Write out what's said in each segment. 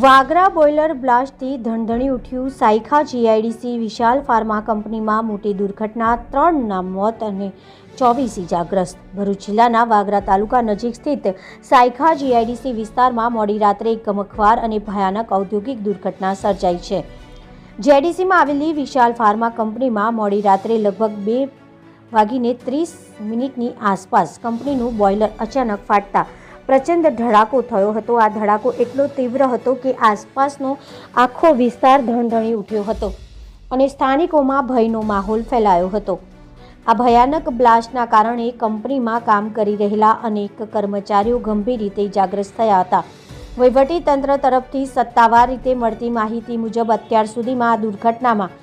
Vagra boiler બ્લાસ્ટથી ધણધણી ઉઠ્યું. Saykha GIDC વિશાલ pharma કંપનીમાં મોટી દુર્ઘટના, ત્રણના મોત અને ચોવીસ ઇજાગ્રસ્ત. ભરૂચ જિલ્લાના વાગરા તાલુકા નજીક સ્થિત સાયખા જીઆઈડીસી વિસ્તારમાં મોડી રાત્રે એક ગમખવાર અને ભયાનક ઔદ્યોગિક દુર્ઘટના સર્જાઈ છે. જેડીસીમાં આવેલી વિશાલ ફાર્મા કંપનીમાં મોડી રાત્રે લગભગ બે વાગીને ત્રીસ મિનિટની આસપાસ કંપનીનું બોઇલર અચાનક ફાટતા પ્રચંડ ધડાકો થયો હતો. આ ધડાકો એટલો તીવ્ર હતો કે આસપાસનો આખો વિસ્તાર ધણધણી ઉઠ્યો હતો અને સ્થાનિકોમાં ભયનો માહોલ ફેલાયો હતો. આ ભયાનક બ્લાસ્ટના કારણે કંપનીમાં કામ કરી રહેલા અનેક કર્મચારીઓ ગંભીર રીતે ઇજાગ્રસ્ત થયા હતા. વહીવટી તંત્ર તરફથી સત્તાવાર રીતે મળતી માહિતી મુજબ અત્યાર સુધીમાં આ દુર્ઘટનામાં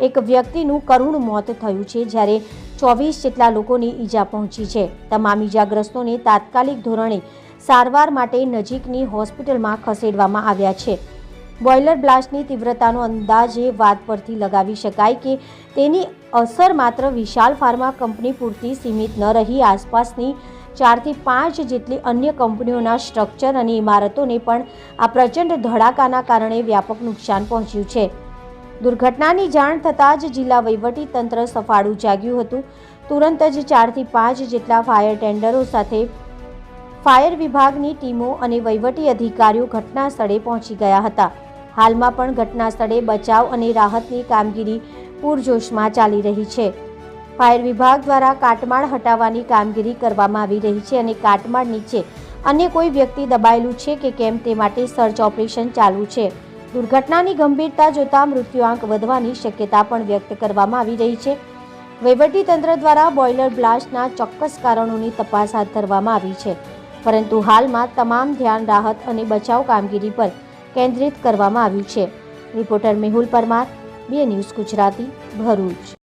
એક વ્યક્તિનું કરુણ મોત થયું છે, જ્યારે ચોવીસ જેટલા લોકોને ઈજા પહોંચી છે. તમામ ઈજાગ્રસ્તોને તાત્કાલિક ધોરણે સારવાર માટે નજીકની હોસ્પિટલમાં ખસેડવામાં આવ્યા છે. બોઇલર બ્લાસ્ટની તીવ્રતાનો અંદાજે વાત પરથી લગાવી શકાય કે તેની અસર માત્ર વિશાલ ફાર્મા કંપની પૂરતી સીમિત ન રહી, આસપાસની ચારથી પાંચ જેટલી અન્ય કંપનીઓના સ્ટ્રક્ચર અને ઇમારતોને પણ આ પ્રચંડ ધડાકાના કારણે વ્યાપક નુકસાન પહોંચ્યું છે. દુર્ઘટનાની જાણ થતાં જ જિલ્લા વહીવટી તંત્ર સફાળું જાગ્યું હતું. તુરંત જ ચારથી પાંચ જેટલા ફાયર ટેન્ડરો સાથે ફાયર વિભાગની ટીમો અને વહીવટી અધિકારીઓ ઘટના સ્થળે પહોંચી ગયા હતા. હાલમાં પણ ઘટના સ્થળે બચાવ અને રાહતની કામગીરી પૂરજોશમાં ચાલી રહી છે. ફાયર વિભાગ દ્વારા કાટમાળ હટાવવાની કામગીરી કરવામાં આવી રહી છે અને કાટમાળ નીચે અન્ય કોઈ વ્યક્તિ દબાયેલું છે કે કેમ તે માટે સર્ચ ઓપરેશન ચાલુ છે. દુર્ઘટનાની ગંભીરતા જોતા મૃત્યુઆંક વધવાની શક્યતા પણ વ્યક્ત કરવામાં આવી રહી છે. વહીવટીતંત્ર દ્વારા બોઇલર બ્લાસ્ટના ચોક્કસ કારણોની તપાસ હાથ ધરવામાં આવી છે. પરંતુ હાલમાં તમામ ધ્યાન, રાહત અને બચાવ કામગીરી પર કેન્દ્રિત કરવામાં આવ્યું છે. રિપોર્ટર મેહુલ પરમાર, બે ન્યૂઝ ગુજરાતી, ભરૂચ.